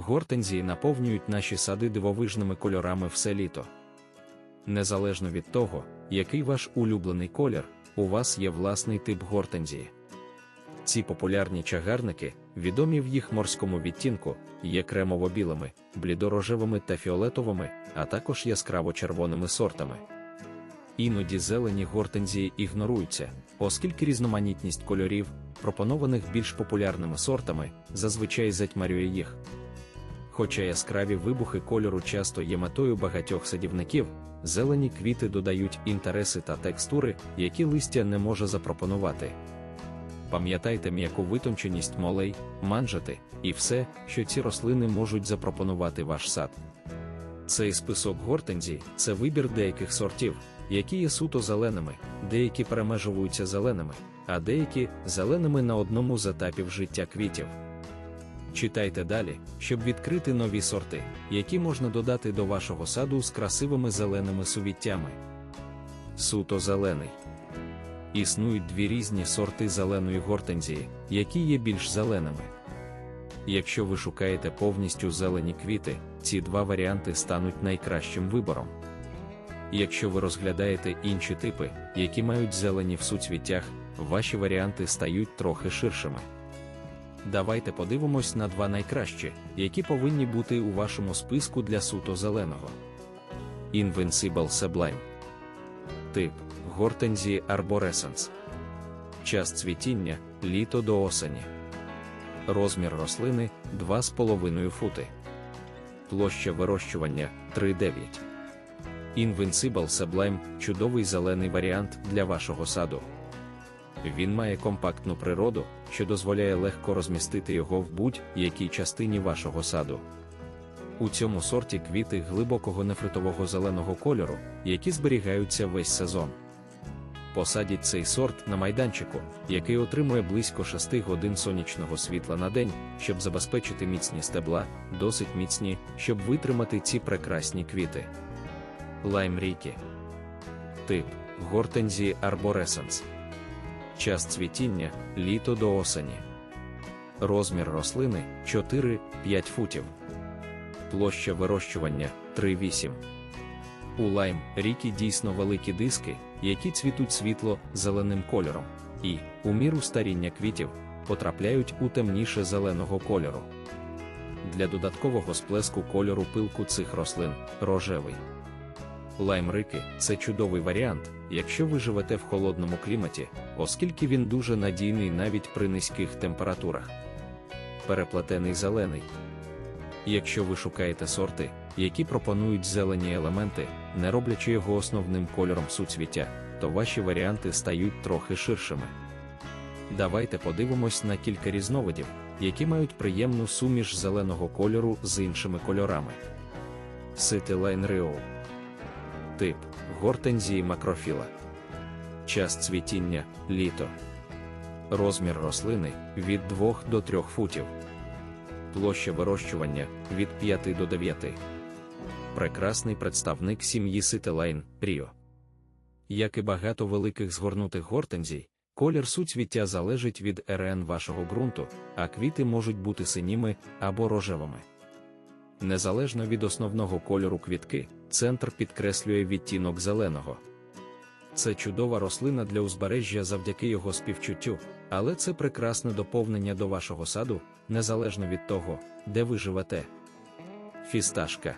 гортензії наповнюють наші сади дивовижними кольорами все літо. Незалежно від того, який ваш улюблений колір, у вас є власний тип гортензії. Ці популярні чагарники, відомі в їх морському відтінку, є кремово-білими, блідорожевими та фіолетовими, а також яскраво-червоними сортами. Іноді зелені гортензії ігноруються, оскільки різноманітність кольорів, пропонованих більш популярними сортами, зазвичай затьмарює їх. Хоча яскраві вибухи кольору часто є метою багатьох садівників, зелені квіти додають інтереси та текстури, які листя не може запропонувати. Пам'ятайте м'яку витонченість молей, манжети і все, що ці рослини можуть запропонувати ваш сад. Цей список гортензій це вибір деяких сортів, які є суто зеленими, деякі перемежуються зеленими, а деякі зеленими на одному з етапів життя квітів. Читайте далі, щоб відкрити нові сорти, які можна додати до вашого саду з красивими зеленими сувіттями. Суто зелений. Існують дві різні сорти зеленої гортензії, які є більш зеленими. Якщо ви шукаєте повністю зелені квіти, ці два варіанти стануть найкращим вибором. Якщо ви розглядаєте інші типи, які мають зелені в суцвіттях, ваші варіанти стають трохи ширшими. Давайте подивимось на два найкращі, які повинні бути у вашому списку для суто зеленого. Invincible Sublime Тип Гортензії Arborescens Час цвітіння літо до осені. Розмір рослини 2,5 фути. Площа вирощування 3,9. Invincible Sublime чудовий зелений варіант для вашого саду. Він має компактну природу, що дозволяє легко розмістити його в будь-якій частині вашого саду. У цьому сорті квіти глибокого нефритового зеленого кольору, які зберігаються весь сезон. Посадіть цей сорт на майданчику, який отримує близько 6 годин сонячного світла на день, щоб забезпечити міцні стебла, досить міцні, щоб витримати ці прекрасні квіти. Лайм Рікі. Тип Гортензії Arborescens. Час цвітіння літо до осені. Розмір рослини 4-5 футів. Площа вирощування 3,8. У лайм ріки дійсно великі диски, які цвітуть світло зеленим кольором, і, у міру старіння квітів, потрапляють у темніше зеленого кольору. Для додаткового сплеску кольору пилку цих рослин рожевий. Лайм-рики це чудовий варіант, якщо ви живете в холодному кліматі, оскільки він дуже надійний навіть при низьких температурах. Переплетений зелений. Якщо ви шукаєте сорти, які пропонують зелені елементи, не роблячи його основним кольором суцвіття, то ваші варіанти стають трохи ширшими. Давайте подивимось на кілька різновидів, які мають приємну суміш зеленого кольору з іншими кольорами. City Line Rio Тип гортензії макрофіла. Час цвітіння літо. Розмір рослини від 2 до 3 футів. Площа вирощування від 5 до 9. Прекрасний представник сім'ї Сителайн Ріо. Як і багато великих згорнутих гортензій, колір суцвіття залежить від РН вашого ґрунту, а квіти можуть бути синіми або рожевими. Незалежно від основного кольору квітки, центр підкреслює відтінок зеленого. Це чудова рослина для узбережжя завдяки його співчуттю, але це прекрасне доповнення до вашого саду, незалежно від того, де ви живете. Фісташка.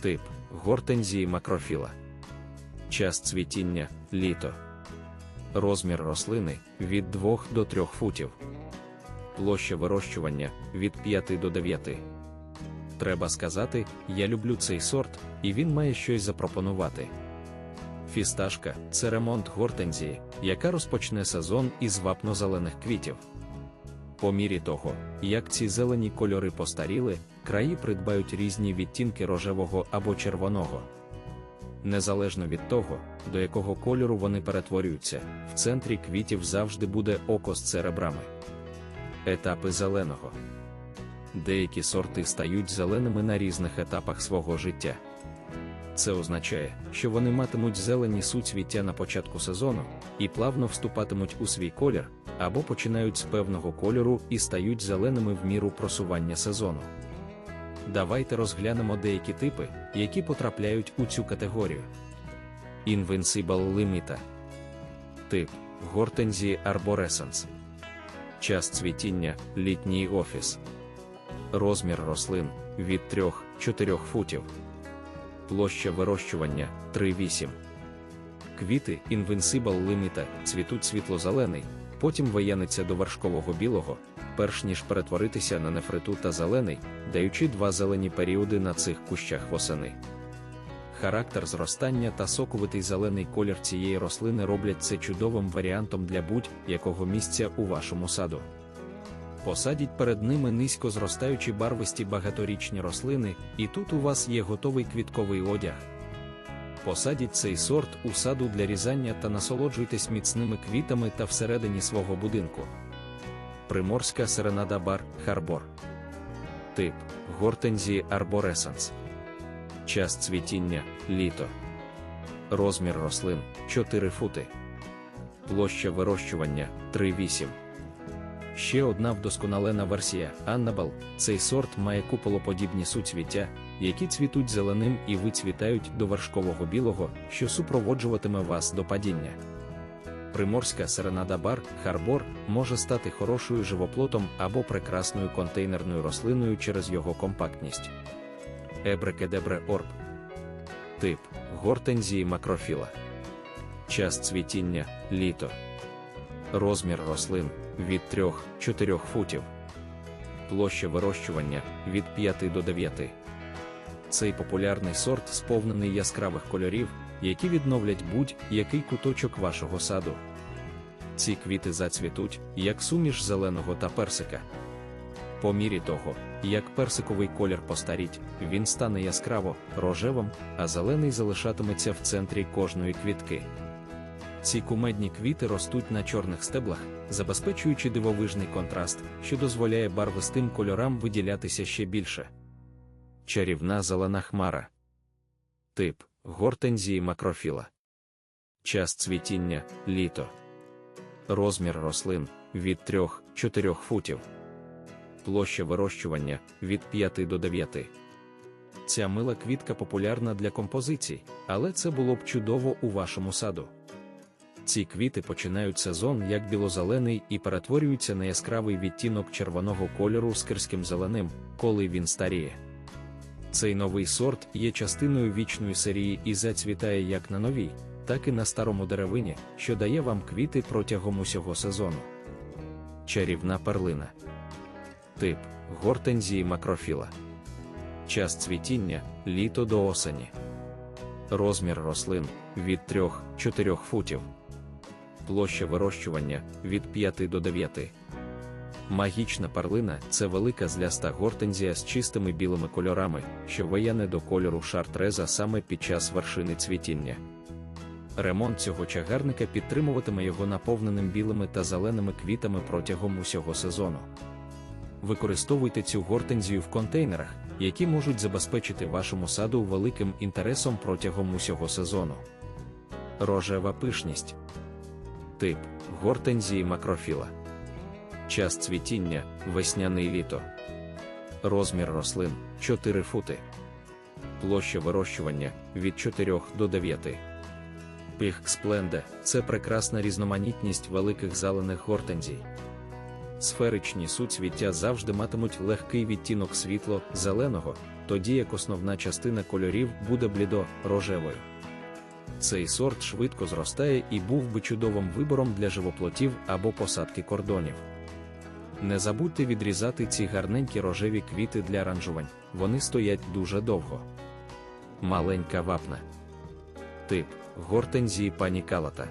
Тип гортензії макрофіла. Час цвітіння літо. Розмір рослини від 2 до 3 футів. Площа вирощування від 5 до 9. Треба сказати, я люблю цей сорт, і він має щось запропонувати. Фісташка це ремонт гортензії, яка розпочне сезон із вапно-зелених квітів. По мірі того, як ці зелені кольори постаріли, краї придбають різні відтінки рожевого або червоного. Незалежно від того, до якого кольору вони перетворюються, в центрі квітів завжди буде око з церебрами. Етапи зеленого. Деякі сорти стають зеленими на різних етапах свого життя. Це означає, що вони матимуть зелені суцвіття на початку сезону і плавно вступатимуть у свій колір, або починають з певного кольору і стають зеленими в міру просування сезону. давайте розглянемо деякі типи, які потрапляють у цю категорію. Invincible Limita Тип Гортензії Arborescens Час цвітіння літній офіс. Розмір рослин від 3-4 футів. Площа вирощування 3,8. Квіти Invincible Limita цвітуть світло-зелений, потім вияниця до вершкового білого, перш ніж перетворитися на нефриту та зелений, даючи два зелені періоди на цих кущах восени. Характер зростання та соковитий зелений колір цієї рослини роблять це чудовим варіантом для будь-якого місця у вашому саду. Посадіть перед ними низько зростаючі барвисті багаторічні рослини, і тут у вас є готовий квітковий одяг. Посадіть цей сорт у саду для різання та насолоджуйтесь міцними квітами та всередині свого будинку. Приморська серенада бар Харбор. Тип Гортензії Арборесанс. Час цвітіння літо. Розмір рослин 4 фути. Площа вирощування 3,8. Ще одна вдосконалена версія Аннабал. Цей сорт має куполоподібні суцвіття, які цвітуть зеленим і вицвітають до вершкового білого, що супроводжуватиме вас до падіння. Приморська серенада бар Харбор може стати хорошою живоплотом або прекрасною контейнерною рослиною через його компактність. Ебрекедебре орб. Тип гортензії макрофіла. Час цвітіння літо. Розмір рослин від 3-4 футів. Площа вирощування від 5 до 9. Цей популярний сорт сповнений яскравих кольорів, які відновлять будь-який куточок вашого саду. Ці квіти зацвітуть, як суміш зеленого та персика. По мірі того, як персиковий колір постаріть, він стане яскраво рожевим, а зелений залишатиметься в центрі кожної квітки. Ці кумедні квіти ростуть на чорних стеблах, забезпечуючи дивовижний контраст, що дозволяє барвистим кольорам виділятися ще більше. Чарівна зелена хмара. Тип гортензії макрофіла. Час цвітіння літо. Розмір рослин від 3-4 футів. Площа вирощування від 5 до 9. Ця мила квітка популярна для композицій, але це було б чудово у вашому саду. Ці квіти починають сезон як білозелений і перетворюються на яскравий відтінок червоного кольору з кирським зеленим, коли він старіє. Цей новий сорт є частиною вічної серії і зацвітає як на новій, так і на старому деревині, що дає вам квіти протягом усього сезону. Чарівна перлина. Тип гортензії макрофіла. Час цвітіння літо до осені. Розмір рослин від 3-4 футів. Площа вирощування від 5 до 9. Магічна перлина це велика зляста гортензія з чистими білими кольорами, що вияне до кольору шартреза саме під час вершини цвітіння. Ремонт цього чагарника підтримуватиме його наповненим білими та зеленими квітами протягом усього сезону. Використовуйте цю гортензію в контейнерах, які можуть забезпечити вашому саду великим інтересом протягом усього сезону. Рожева пишність. Тип гортензії макрофіла. Час цвітіння весняний літо. Розмір рослин 4 фути. Площа вирощування від 4 до 9. Піх спленде це прекрасна різноманітність великих зелених гортензій. Сферичні суцвіття завжди матимуть легкий відтінок світло зеленого, тоді як основна частина кольорів буде блідо рожевою. Цей сорт швидко зростає і був би чудовим вибором для живоплотів або посадки кордонів. Не забудьте відрізати ці гарненькі рожеві квіти для аранжувань, вони стоять дуже довго. Маленька вапна. Тип гортензії панікалата.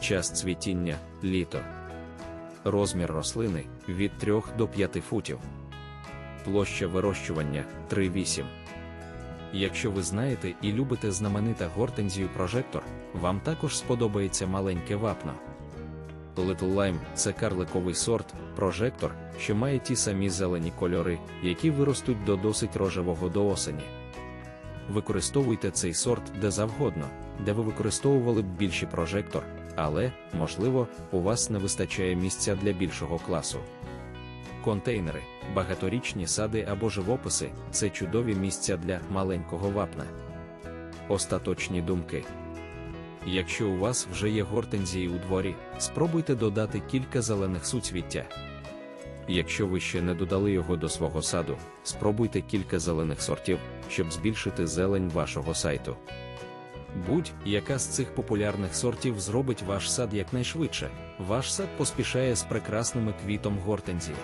Час цвітіння літо. Розмір рослини від 3 до 5 футів. Площа вирощування 3,8. Якщо ви знаєте і любите знаменита гортензію прожектор, вам також сподобається маленьке вапно. Little Lime – це карликовий сорт, прожектор, що має ті самі зелені кольори, які виростуть до досить рожевого до осені. Використовуйте цей сорт де завгодно, де ви використовували б більший прожектор, але, можливо, у вас не вистачає місця для більшого класу. Контейнери, багаторічні сади або живописи це чудові місця для маленького вапна. Остаточні думки. Якщо у вас вже є гортензії у дворі, спробуйте додати кілька зелених суцвіття. Якщо ви ще не додали його до свого саду, спробуйте кілька зелених сортів, щоб збільшити зелень вашого сайту. Будь-яка з цих популярних сортів зробить ваш сад якнайшвидше. Ваш сад поспішає з прекрасними квітом гортензії.